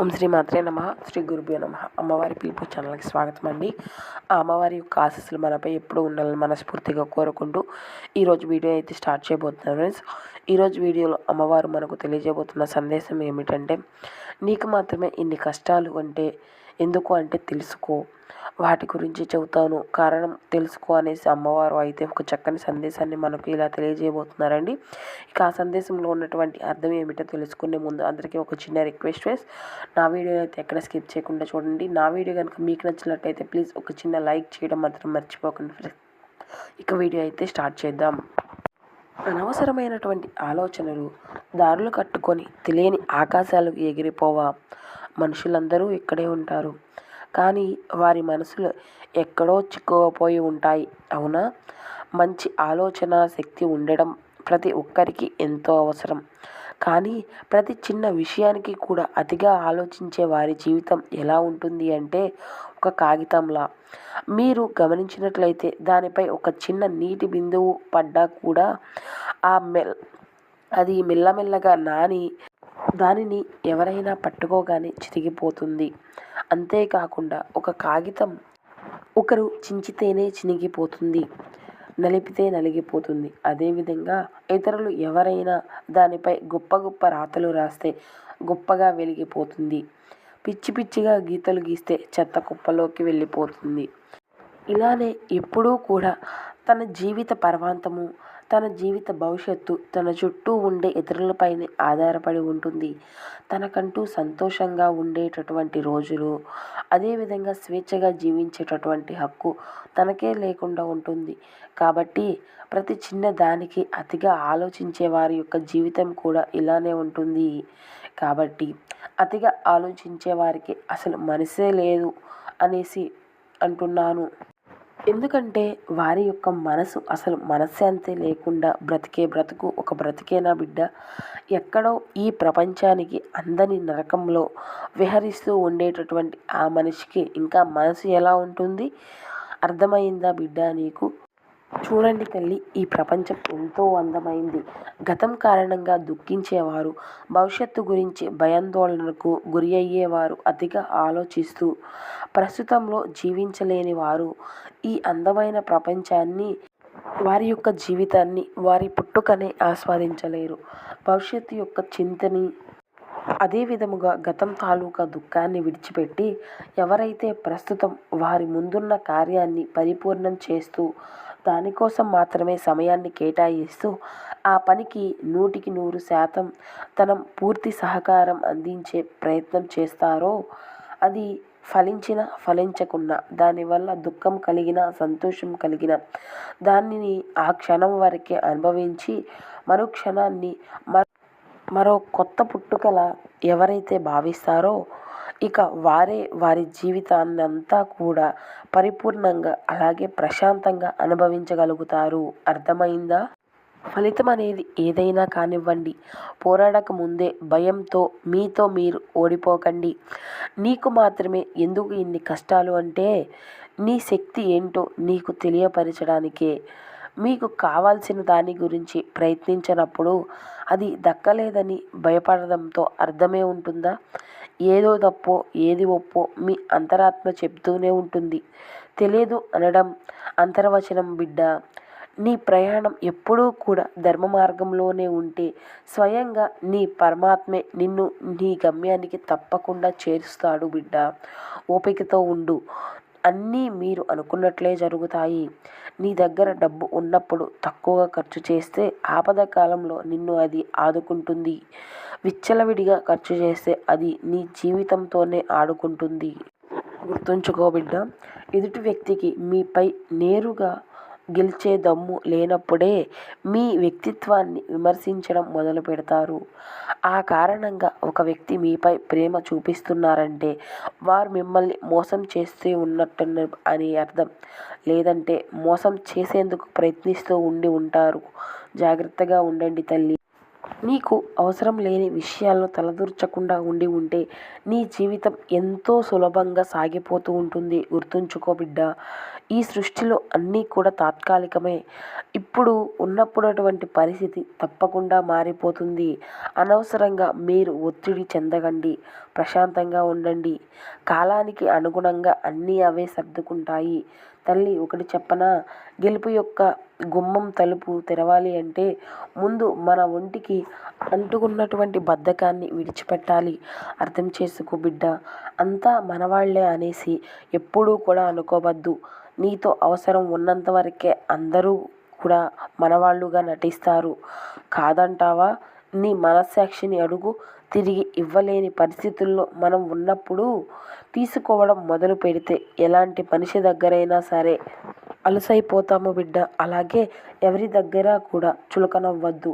ఓం శ్రీ మాత్రే నమ. శ్రీ గురుభ్యో నమ. అమ్మవారి పిలుపు ఛానల్కి స్వాగతం అండి. ఆ అమ్మవారి యొక్క ఆశస్సులు మనపై ఎప్పుడూ ఉండాలని మనస్ఫూర్తిగా కోరుకుంటూ ఈరోజు వీడియో అయితే స్టార్ట్ చేయబోతున్నాను ఫ్రెండ్స్. ఈరోజు వీడియోలో అమ్మవారు మనకు తెలియజేయబోతున్న సందేశం ఏమిటంటే నీకు మాత్రమే ఇన్ని కష్టాలు అంటే ఎందుకు అంటే తెలుసుకో. వాటి గురించి చెబుతాను. కారణం తెలుసుకో అనేసి అమ్మవారు అయితే ఒక చక్కని సందేశాన్ని మనకు ఇలా తెలియజేయబోతున్నారండి. ఇక ఆ సందేశంలో ఉన్నటువంటి అర్థం ఏమిటో తెలుసుకునే ముందు అందరికీ ఒక చిన్న రిక్వెస్ట్ వేస్ నా వీడియో అయితే ఎక్కడ స్కిప్ చేయకుండా చూడండి. నా వీడియో కనుక మీకు నచ్చినట్లయితే ప్లీజ్ ఒక చిన్న లైక్ చేయడం మాత్రం మర్చిపోకండి ఇక వీడియో అయితే స్టార్ట్ చేద్దాం. అనవసరమైనటువంటి ఆలోచనలు దారులు కట్టుకొని తెలియని ఆకాశాలకు ఎగిరిపోవా? మనుషులందరూ ఇక్కడే ఉంటారు. కానీ వారి మనసులు ఎక్కడో చిక్కుకుపోయి ఉంటాయి. అవునా? మంచి ఆలోచన శక్తి ఉండడం ప్రతి ఒక్కరికి ఎంతో అవసరం. కానీ ప్రతి చిన్న విషయానికి కూడా అతిగా ఆలోచించే వారి జీవితం ఎలా ఉంటుంది అంటే ఒక కాగితంలా. మీరు గమనించినట్లయితే దానిపై ఒక చిన్న నీటి బిందువు పడ్డా కూడా ఆ మెల్ అది మెల్లమెల్లగా నాని దానిని ఎవరైనా పట్టుకోగానే చిరిగిపోతుంది అంతేకాకుండా ఒక కాగితం ఒకరు చించితేనే చినిగిపోతుంది. నలిపితే నలిగిపోతుంది. అదేవిధంగా ఇతరులు ఎవరైనా దానిపై గొప్ప గొప్ప రాతలు రాస్తే గొప్పగా వెలిగిపోతుంది. పిచ్చి పిచ్చిగా గీతలు గీస్తే చెత్త కుప్పలోకి వెళ్ళిపోతుంది. ఇలానే ఎప్పుడూ కూడా తన జీవిత పర్వాంతము తన జీవిత భవిష్యత్తు తన చుట్టూ ఉండే ఇతరులపైనే ఆధారపడి ఉంటుంది. తనకంటూ సంతోషంగా ఉండేటటువంటి రోజులు అదేవిధంగా స్వేచ్ఛగా జీవించేటటువంటి హక్కు తనకే లేకుండా ఉంటుంది. కాబట్టి ప్రతి చిన్న దానికి అతిగా ఆలోచించే వారి యొక్క జీవితం కూడా ఇలానే ఉంటుంది. కాబట్టి అతిగా ఆలోచించే వారికి అసలు మనసే లేదు అనేసి అంటున్నాను. ఎందుకంటే వారి యొక్క మనసు అసలు మనశ్శాంతి లేకుండా బ్రతికే బ్రతుకు ఒక బ్రతికేనా బిడ్డ? ఎక్కడో ఈ ప్రపంచానికి అందని నరకంలో విహరిస్తూ ఉండేటటువంటి ఆ మనిషికి ఇంకా మనసు ఎలా ఉంటుంది? అర్థమైందా బిడ్డ నీకు? చూడండి తల్లి ఈ ప్రపంచం ఎంతో అందమైంది. గతం కారణంగా దుఃఖించేవారు భవిష్యత్తు గురించి భయాందోళనకు గురి అయ్యేవారు అతిగా ఆలోచిస్తూ ప్రస్తుతంలో జీవించలేని వారు ఈ అందమైన ప్రపంచాన్ని వారి యొక్క జీవితాన్ని వారి పుట్టుకనే ఆస్వాదించలేరు. భవిష్యత్తు యొక్క చింతని అదే విధముగా గతం తాలూకా దుఃఖాన్ని విడిచిపెట్టి ఎవరైతే ప్రస్తుతం వారి ముందున్న కార్యాన్ని పరిపూర్ణం చేస్తూ దానికోసం మాత్రమే సమయాన్ని కేటాయిస్తూ ఆ పనికి నూటికి నూరు శాతం తన పూర్తి సహకారం అందించే ప్రయత్నం చేస్తారో అది ఫలించిన ఫలించకున్నా దానివల్ల దుఃఖం కలిగిన సంతోషం కలిగిన దానిని ఆ క్షణం వరకే అనుభవించి మరో క్షణాన్ని మరో కొత్త పుట్టుకల ఎవరైతే భావిస్తారో ఇక వారే వారి జీవితాన్ని అంతా కూడా పరిపూర్ణంగా అలాగే ప్రశాంతంగా అనుభవించగలుగుతారు. అర్థమైందా? ఫలితం అనేది ఏదైనా కానివ్వండి. పోరాడక ముందే భయంతో మీతో మీరు ఓడిపోకండి. నీకు మాత్రమే ఎందుకు ఇన్ని కష్టాలు అంటే నీ శక్తి ఏంటో నీకు తెలియపరచడానికే. మీకు కావాల్సిన దాని గురించి ప్రయత్నించినప్పుడు అది దక్కలేదని భయపడడంతో అర్థమే ఉంటుందా? ఏదో తప్పో ఏది ఒప్పో మీ అంతరాత్మ చెప్తూనే ఉంటుంది. తెలియదు అనడం అంతర్వచనం బిడ్డ. నీ ప్రయాణం ఎప్పుడూ కూడా ధర్మ మార్గంలోనే ఉంటే స్వయంగా నీ పరమాత్మే నిన్ను నీ గమ్యానికి తప్పకుండా చేరుస్తాడు బిడ్డ. ఓపికతో ఉండు. అన్నీ మీరు అనుకున్నట్లే జరుగుతాయి. నీ దగ్గర డబ్బు ఉన్నప్పుడు తక్కువగా ఖర్చు చేస్తే ఆపద కాలంలో నిన్ను అది ఆదుకుంటుంది. విచ్చలవిడిగా ఖర్చు చేస్తే అది నీ జీవితంతోనే ఆడుకుంటుంది. గుర్తుంచుకో బిడ్డ ఎదుటి వ్యక్తికి మీపై నేరుగా గెలిచే దమ్ము లేనప్పుడే మీ వ్యక్తిత్వాన్ని విమర్శించడం మొదలు పెడతారు. ఆ కారణంగా ఒక వ్యక్తి మీపై ప్రేమ చూపిస్తున్నారంటే వారు మిమ్మల్ని మోసం చేస్తూ ఉన్నట్టు అని అర్థం. లేదంటే మోసం చేసేందుకు ప్రయత్నిస్తూ ఉండి ఉంటారు. జాగ్రత్తగా ఉండండి తల్లి. నీకు అవసరం లేని విషయాలను తలదూర్చకుండా ఉండి ఉంటే నీ జీవితం ఎంతో సులభంగా సాగిపోతూ ఉంటుంది. గుర్తుంచుకో బిడ్డ ఈ సృష్టిలో అన్నీ కూడా తాత్కాలికమే. ఇప్పుడు ఉన్నప్పుడటువంటి పరిస్థితి తప్పకుండా మారిపోతుంది. అనవసరంగా మీరు ఒత్తిడి చెందకండి. ప్రశాంతంగా ఉండండి. కాలానికి అనుగుణంగా అన్నీ అవే సర్దుకుంటాయి. తల్లి ఒకటి చెప్పనా? గెలుపు యొక్క గుమ్మం తలుపు తెరవాలి అంటే ముందు మన ఒంటికి అంటుకున్నటువంటి బద్ధకాన్ని విడిచిపెట్టాలి. అర్థం చేసుకో బిడ్డ. అంతా మనవాళ్ళే అనేసి ఎప్పుడూ కూడా అనుకోవద్దు. నీతో అవసరం ఉన్నంత వరకే అందరూ కూడా మనవాళ్ళుగా నటిస్తారు. కాదంటావా? నీ మనస్సాక్షిని అడుగు తిరిగి ఇవ్వలేని పరిస్థితుల్లో మనం ఉన్నప్పుడు తీసుకోవడం మొదలు పెడితే ఎలాంటి మనిషి దగ్గరైనా సరే అలసైపోతాము బిడ్డ. అలాగే ఎవరి దగ్గర కూడా చులకనవ్వద్దు.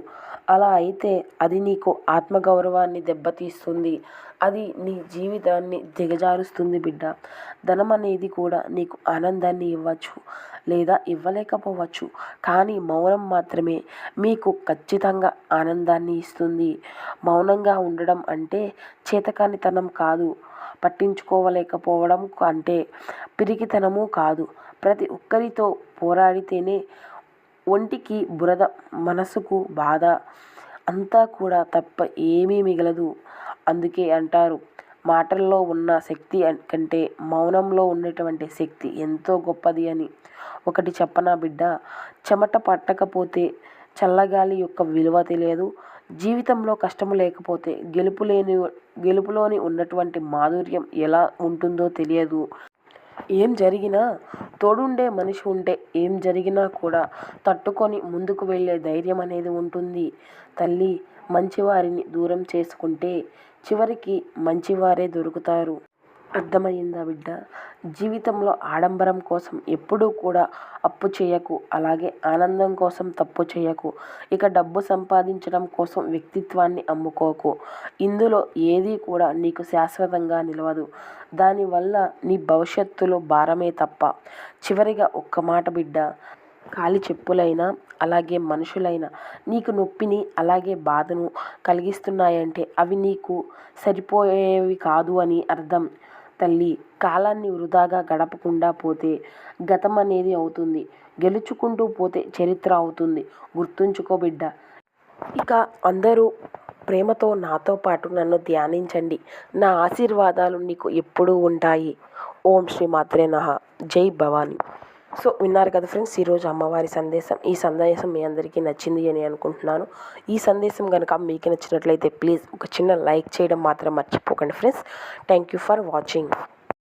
అలా అయితే అది నీకు ఆత్మగౌరవాన్ని దెబ్బతీస్తుంది. అది నీ జీవితాన్ని దిగజారుస్తుంది బిడ్డ. ధనం అనేది కూడా నీకు ఆనందాన్ని ఇవ్వచ్చు లేదా ఇవ్వలేకపోవచ్చు. కానీ మౌనం మాత్రమే మీకు ఖచ్చితంగా ఆనందాన్ని ఇస్తుంది. మౌనంగా ఉండడం అంటే చేతకానితనం కాదు. పట్టించుకోవలేకపోవడం అంటే పిరికితనము కాదు. ప్రతి ఒక్కరితో పోరాడితేనే ఒంటికి బురద మనసుకు బాధ అంతా కూడా తప్ప ఏమీ మిగలదు. అందుకే అంటారు మాటల్లో ఉన్న శక్తి కంటే మౌనంలో ఉన్నటువంటి శక్తి ఎంతో గొప్పది అని. ఒకటి చెప్పనా బిడ్డ చెమట పట్టకపోతే చల్లగాలి యొక్క విలువ తెలియదు. జీవితంలో కష్టం లేకపోతే గెలుపు లేని గెలుపులోని ఉన్నటువంటి మాధుర్యం ఎలా ఉంటుందో తెలియదు. ఏం జరిగినా తోడుండే మనిషి ఉంటే ఏం జరిగినా కూడా తట్టుకొని ముందుకు వెళ్ళే ధైర్యం అనేది ఉంటుంది. తల్లి మంచివారిని దూరం చేసుకుంటే చివరికి మంచివారే దొరుకుతారు. అర్థమయ్యిందా బిడ్డ? జీవితంలో ఆడంబరం కోసం ఎప్పుడూ కూడా అప్పు చేయకు అలాగే ఆనందం కోసం తప్పు చేయకు ఇక డబ్బు సంపాదించడం కోసం వ్యక్తిత్వాన్ని అమ్ముకోకు. ఇందులో ఏది కూడా నీకు శాశ్వతంగా నిలవదు. దానివల్ల నీ భవిష్యత్తులో భారమే తప్ప. చివరిగా ఒక్క మాట బిడ్డ కాలి చెప్పులైనా అలాగే మనుషులైనా నీకు నొప్పిని అలాగే బాధను కలిగిస్తున్నాయంటే అవి నీకు సరిపోయేవి కాదు అని అర్థం. తల్లి కాలాన్ని వృధాగా గడపకుండా పోతే గతం అనేది అవుతుంది. గెలుచుకుంటూ పోతే చరిత్ర అవుతుంది. గుర్తుంచుకో బిడ్డ. ఇక అందరూ ప్రేమతో నాతో పాటు నన్ను ధ్యానించండి. నా ఆశీర్వాదాలు నీకు ఎప్పుడూ ఉంటాయి. ఓం శ్రీ మాత్రే నహ జై భవాని. సో విన్నారు కదా ఫ్రెండ్స్ ఈరోజు అమ్మవారి సందేశం. ఈ సందేశం మీ అందరికీ నచ్చింది అని అనుకుంటున్నాను. ఈ సందేశం కనుక మీకు నచ్చినట్లయితే ప్లీజ్ ఒక చిన్న లైక్ చేయడం మాత్రం మర్చిపోకండి friends. Thank you for watching